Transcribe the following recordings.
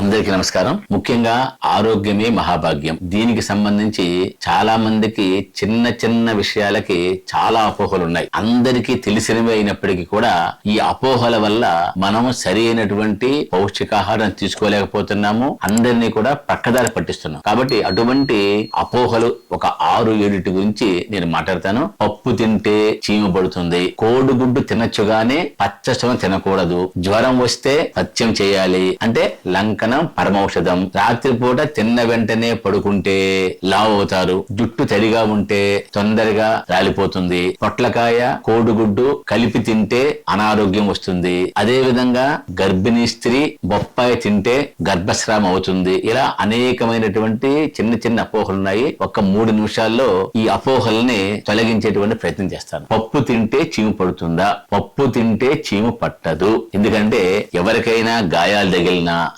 అందరికీ నమస్కారం. ముఖ్యంగా ఆరోగ్యమే మహాభాగ్యం. దీనికి సంబంధించి చాలా మందికి చిన్న చిన్న విషయాలకి చాలా అపోహలు ఉన్నాయి అందరికీ తెలిసినవి అయినప్పటికీ కూడా ఈ అపోహల వల్ల మనము సరి అయినటువంటి పౌష్టికాహారం తీసుకోలేకపోతున్నాము. అందరినీ కూడా పక్కదారి పట్టిస్తున్నాం. కాబట్టి అటువంటి అపోహలు ఒక ఆరు ఏడుటి గురించి నేను మాట్లాడతాను. పప్పు తింటే చీమ పడుతుంది. కోడిగుడ్డు తినచ్చుగానే పచ్చ తినకూడదు. జ్వరం వస్తే పథ్యం చేయాలి. అంటే లంకన పరమౌషధం. రాత్రిపూట తిన్న వెంటనే పడుకుంటే లావు అవుతారు జుట్టు తడిగా ఉంటే తొందరగా రాలిపోతుంది. పొట్లకాయ కోడిగుడ్డు కలిపి తింటే అనారోగ్యం వస్తుంది. అదే విధంగా గర్భిణీ స్త్రీ బొప్పాయి తింటే గర్భస్రావం అవుతుంది. ఇలా అనేకమైనటువంటి చిన్న చిన్న అపోహలు ఉన్నాయి. ఒక మూడు నిమిషాల్లో ఈ అపోహల్ని తొలగించేటువంటి ప్రయత్నం చేస్తాను. పప్పు తింటే చీము పడుతుందా? పప్పు తింటే చీము పట్టదు. ఎందుకంటే ఎవరికైనా గాయాలు తగిలినా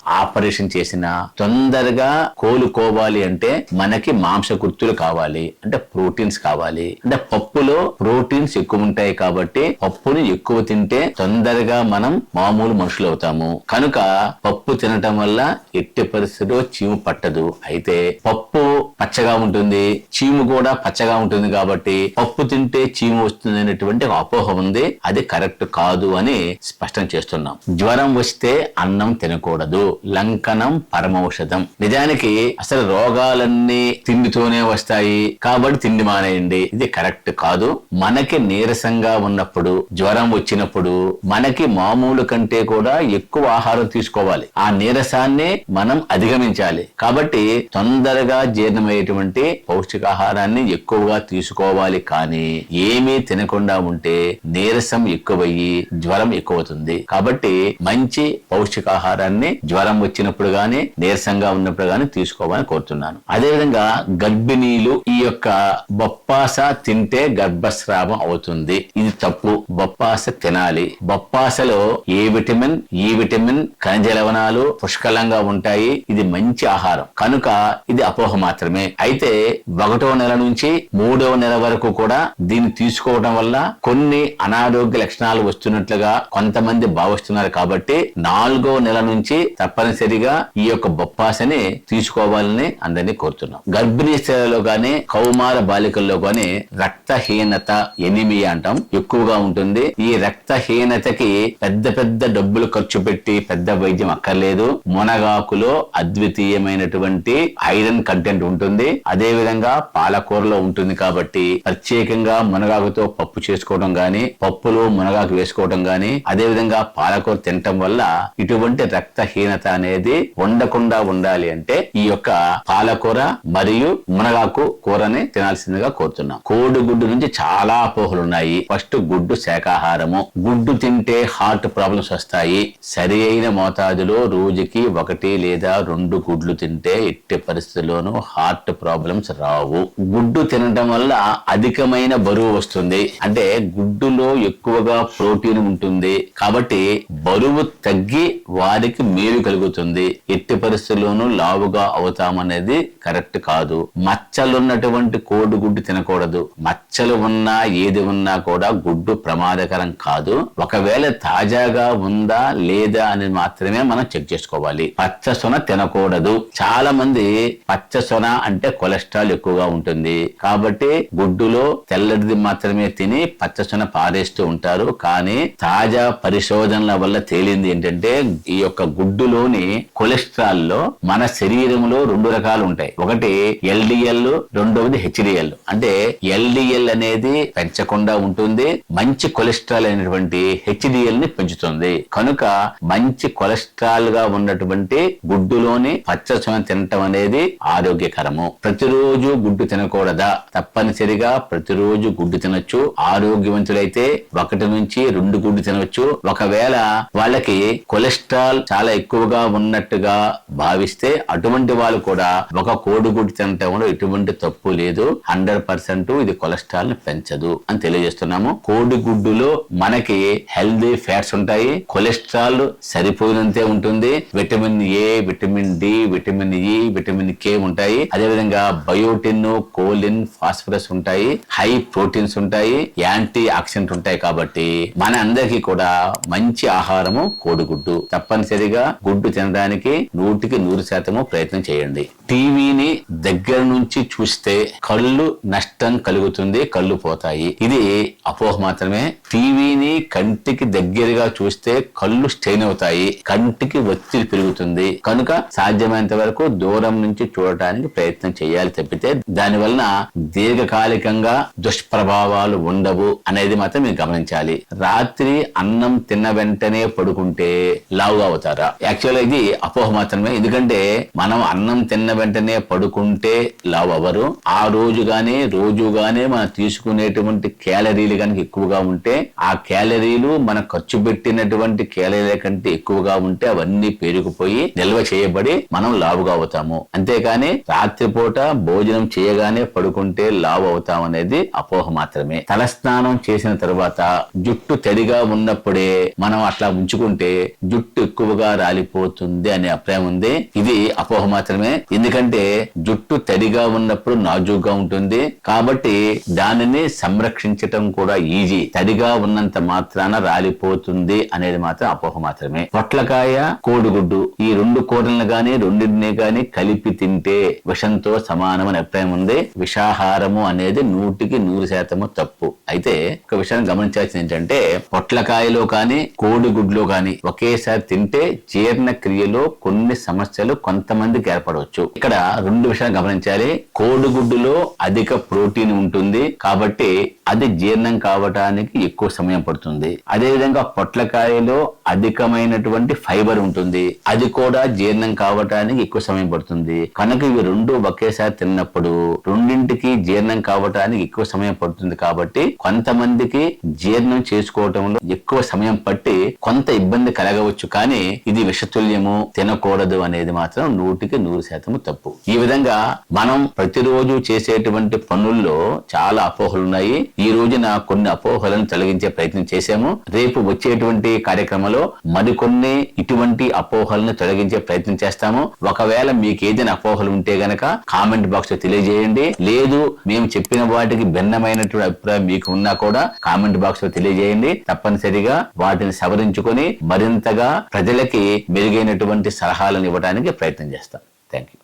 ఆపరేషన్ చేసినా తొందరగా కోలుకోవాలి అంటే మనకి మాంసకృత్తులు కావాలి అంటే ప్రోటీన్స్ కావాలి. అంటే పప్పులో ప్రోటీన్స్ ఎక్కువ ఉంటాయి కాబట్టి పప్పుని ఎక్కువ తింటే తొందరగా మనం మామూలు మనుషులు అవుతాము. కనుక పప్పు తినటం వల్ల ఎట్టి పరిస్థితిలో చీము పట్టదు. అయితే పప్పు పచ్చగా ఉంటుంది చీము కూడా పచ్చగా ఉంటుంది కాబట్టి పప్పు తింటే చీము వస్తుంది అనేటువంటి అపోహ ఉంది. అది కరెక్ట్ కాదు అని స్పష్టం చేస్తున్నాం. జ్వరం వస్తే అన్నం తినకూడదు. కంకణం పరమౌషధం. నిజానికి అసలు రోగాలన్నీ తిండితోనే వస్తాయి. కాబట్టి తిండి మానేయండి. ఇది కరెక్ట్ కాదు. మనకి నీరసంగా ఉన్నప్పుడు జ్వరం వచ్చినప్పుడు మనకి మామూలు కంటే కూడా ఎక్కువ ఆహారం తీసుకోవాలి. ఆ నీరసాన్ని మనం అధిగమించాలి. కాబట్టి తొందరగా జీర్ణమయ్యేటువంటి పౌష్టికాహారాన్ని ఎక్కువగా తీసుకోవాలి. కానీ ఏమీ తినకుండా ఉంటే నీరసం ఎక్కువయ్యి జ్వరం ఎక్కువవుతుంది. కాబట్టి మంచి పౌష్టికాహారాన్ని జ్వరం వచ్చినప్పుడు గానీ నీరసంగా ఉన్నప్పుడు గానీ తీసుకోవాలని కోరుతున్నాను. అదేవిధంగా గర్భిణీలు ఈ యొక్క బొప్పాస తింటే గర్భస్రావం అవుతుంది. ఇది తప్పు. బొప్పాస తినాలి. బొప్పాసలో ఏ విటమిన్ ఈ విటమిన్ ఖనిజ లవణాలు పుష్కలంగా ఉంటాయి. ఇది మంచి ఆహారం. కనుక ఇది అపోహ మాత్రమే. అయితే ఒకటో నెల నుంచి మూడవ నెల వరకు కూడా దీన్ని తీసుకోవడం వల్ల కొన్ని అనారోగ్య లక్షణాలు వస్తున్నట్లుగా కొంతమంది భావిస్తున్నారు కాబట్టి నాలుగో నెల నుంచి తప్పనిసరి తప్పనిసరిగా ఈ యొక్క బొప్పాసని తీసుకోవాలని అందరినీ కోరుతున్నాం. గర్భిణీ స్త్రీలలో గానీ కౌమార బాలికల్లో గానీ రక్తహీనత ఎనిమియా అంటాం. ఎక్కువగా ఉంటుంది. ఈ రక్తహీనతకి పెద్ద పెద్ద డబ్బులు ఖర్చు పెట్టి పెద్ద వైద్యం అక్కర్లేదు. మునగాకులో అద్వితీయమైనటువంటి ఐరన్ కంటెంట్ ఉంటుంది. అదే విధంగా పాలకూరలో ఉంటుంది కాబట్టి ప్రత్యేకంగా మునగాకుతో పప్పు చేసుకోవడం గాని పప్పులో మునగాకు వేసుకోవడం గాని అదే విధంగా పాలకూర తినటం వల్ల ఇటువంటి రక్తహీనత అనేది ఉండకుండా ఉండాలి అంటే ఈ యొక్క పాలకూర మరియు మునగాకు కూరని తినాల్సిందిగా కోరుతున్నాం. కోడిగుడ్డు నుంచి చాలా అపోహలు ఉన్నాయి ఫస్ట్ గుడ్డు శాకాహారము గుడ్డు తింటే హార్ట్ ప్రాబ్లమ్స్ వస్తాయి. సరి అయిన మోతాదులో రోజుకి ఒకటి లేదా రెండు గుడ్లు తింటే ఎట్టి పరిస్థితుల్లోనూ హార్ట్ ప్రాబ్లమ్స్ రావు. గుడ్డు తినడం వల్ల అధికమైన బరువు వస్తుంది. అంటే గుడ్డులో ఎక్కువగా ప్రోటీన్ ఉంటుంది. కాబట్టి బరువు తగ్గి వారికి మేలు కలుగుతుంది. ఎట్టి పరిస్థితుల్లోనూ లావుగా అవుతామనేది కరెక్ట్ కాదు. మచ్చలున్నటువంటి కోడిగుడ్డు తినకూడదు. మచ్చలు ఉన్నా ఏది ఉన్నా కూడా గుడ్డు ప్రమాదకరం కాదు. ఒకవేళ తాజాగా ఉందా లేదా అని మాత్రమే మనం చెక్ చేసుకోవాలి. పచ్చ సొన తినకూడదు. చాలా మంది పచ్చ సొన అంటే కొలెస్ట్రాల్ ఎక్కువగా ఉంటుంది. కాబట్టి గుడ్డులో తెల్లటిది మాత్రమే తిని పచ్చ సొన పారేస్తూ ఉంటారు. కానీ తాజా పరిశోధనల వల్ల తేలింది ఏంటంటే ఈ యొక్క గుడ్డులోని కొలెస్ట్రాల్లో మన శరీరంలో రెండు రకాలు ఉంటాయి. ఒకటి ఎల్డిఎల్ రెండవది హెచ్డిఎల్ అంటే ఎల్డిఎల్ అనేది పెంచకుండా ఉంటుంది మంచి కొలెస్ట్రాల్ అయినటువంటి హెచ్డిఎల్ని పెంచుతుంది. కనుక మంచి కొలెస్ట్రాల్గా ఉన్నటువంటి గుడ్డులోని పచ్చసొన తినటం అనేది ఆరోగ్యకరము. ప్రతిరోజు గుడ్డు తినకూడదా? తప్పనిసరిగా ప్రతిరోజు గుడ్డు తినొచ్చు. ఆరోగ్యవంతులైతే ఒకటి నుంచి రెండు గుడ్డు తినవచ్చు ఒకవేళ వాళ్ళకి కొలెస్ట్రాల్ చాలా ఎక్కువగా ఉన్నట్టుగా భావిస్తే అటువంటి వాళ్ళు కూడా ఒక కోడిగుడ్డు తినటంలో ఎటువంటి తప్పు లేదు. హండ్రెడ్ పర్సెంట్ ఇది కొలెస్ట్రాల్ని పెంచదు అని తెలియజేస్తున్నాము. కోడిగుడ్డులో మనకి హెల్దీ ఫ్యాట్స్ ఉంటాయి. కొలెస్ట్రాల్ సరిపోయినంతే ఉంటుంది. Vitamin A vitamin D vitamin E vitamin K ఉంటాయి. అదేవిధంగా బయోటిన్ కోలిన్ ఫాస్ఫరస్ ఉంటాయి. హై ప్రోటీన్స్ ఉంటాయి. యాంటీ ఆక్సిడెంట్ ఉంటాయి కాబట్టి మన అందరికీ కూడా మంచి ఆహారము కోడిగుడ్డు. తప్పనిసరిగా గుడ్డు తినడం తినడానికి నూటికి నూరు శాతము ప్రయత్నం చేయండి. టీవీని దగ్గర నుంచి చూస్తే కళ్ళు నష్టం కలుగుతుంది కళ్ళు పోతాయి. ఇది అపోహ మాత్రమే. టీవీని కంటికి దగ్గరగా చూస్తే కళ్ళు స్టెయిన్ అవుతాయి కంటికి ఒత్తిడి పెరుగుతుంది. కనుక సాధ్యమైనంత వరకు దూరం నుంచి చూడటానికి ప్రయత్నం చేయాలి తప్పితే దాని వలన దీర్ఘకాలికంగా దుష్ప్రభావాలు ఉండవు అనేది మాత్రం మీరు గమనించాలి. రాత్రి అన్నం తిన్న వెంటనే పడుకుంటే లావుగా అవుతారా? యాక్చువల్ ఇది అపోహ మాత్రమే. ఎందుకంటే మనం అన్నం తిన్న వెంటనే పడుకుంటే లావు అవ్వరు. ఆ రోజు గానీ రోజు గానీ మనం తీసుకునేటువంటి క్యాలరీలు కనుక ఎక్కువగా ఉంటే ఆ క్యాలరీలు మన ఖర్చు పెట్టినటువంటి క్యాలరీల కంటే ఎక్కువగా ఉంటే అవన్నీ పేరుకుపోయి నిల్వ చేయబడి మనం లావుగా అవుతాము. అంతేకాని రాత్రిపూట భోజనం చేయగానే పడుకుంటే లావు అవుతాం అనేది అపోహ మాత్రమే. తలస్నానం చేసిన తర్వాత జుట్టు తడిగా ఉన్నప్పుడే మనం అట్లా ఉంచుకుంటే జుట్టు ఎక్కువగా రాలిపోతుంది అనే అభిప్రాయం ఉంది. ఇది అపోహ మాత్రమే. ఎందుకంటే జుట్టు తడిగా ఉన్నప్పుడు నాజుగ్గా ఉంటుంది. కాబట్టి దానిని సంరక్షించటం కూడా ఈజీ. తడిగా ఉన్నంత మాత్రాన రాలిపోతుంది అనేది మాత్రం అపోహ మాత్రమే. పొట్లకాయ కోడిగుడ్డు ఈ రెండు కూరలను గాని రెండింటిని గాని కలిపి తింటే విషంతో సమానం అని అభిప్రాయం ఉంది. విషాహారము అనేది నూటికి నూరు శాతము తప్పు. అయితే ఒక విషయాన్ని గమనించాల్సింది ఏంటంటే పొట్లకాయలో కానీ కోడిగుడ్లో కానీ ఒకేసారి తింటే జీర్ణ క్రియలో కొన్ని సమస్యలు కొంతమందికి ఏర్పడవచ్చు. ఇక్కడ రెండు విషయాలు గమనించాలి. కోడిగుడ్డులో అధిక ప్రోటీన్ ఉంటుంది కాబట్టి అది జీర్ణం కావటానికి ఎక్కువ సమయం పడుతుంది. అదే విధంగా పొట్లకాయలో అధికమైనటువంటి ఫైబర్ ఉంటుంది. అది కూడా జీర్ణం కావటానికి ఎక్కువ సమయం పడుతుంది. కనుక ఇవి రెండు ఒకేసారి తిన్నప్పుడు రెండింటికి జీర్ణం కావటానికి ఎక్కువ సమయం పడుతుంది కాబట్టి కొంతమందికి జీర్ణం చేసుకోవటంలో ఎక్కువ సమయం పట్టి కొంత ఇబ్బంది కలగవచ్చు. కానీ ఇది విషతుల్యము తినకూడదు అనేది మాత్రం నూటికి నూరు శాతము తప్పు. ఈ విధంగా మనం ప్రతిరోజు చేసేటువంటి పనుల్లో చాలా అపోహలు ఉన్నాయి ఈ రోజున కొన్ని అపోహలను కలిగించే ప్రయత్నం చేశాము. రేపు వచ్చేటువంటి కార్యక్రమంలో మరికొన్ని ఇటువంటి అపోహలను తొలగించే ప్రయత్నం చేస్తాము. ఒకవేళ మీకు ఏదైనా అపోహలు ఉంటే గనక కామెంట్ బాక్స్లో తెలియజేయండి. లేదు మేము చెప్పిన వాటికి భిన్నమైనటువంటి అభిప్రాయం మీకు ఉన్నా కూడా కామెంట్ బాక్స్లో తెలియజేయండి. తప్పనిసరిగా వాటిని సవరించుకొని మరింతగా ప్రజలకి మెరుగైనటువంటి సలహాలను ఇవ్వడానికి ప్రయత్నం చేస్తాం. Thank you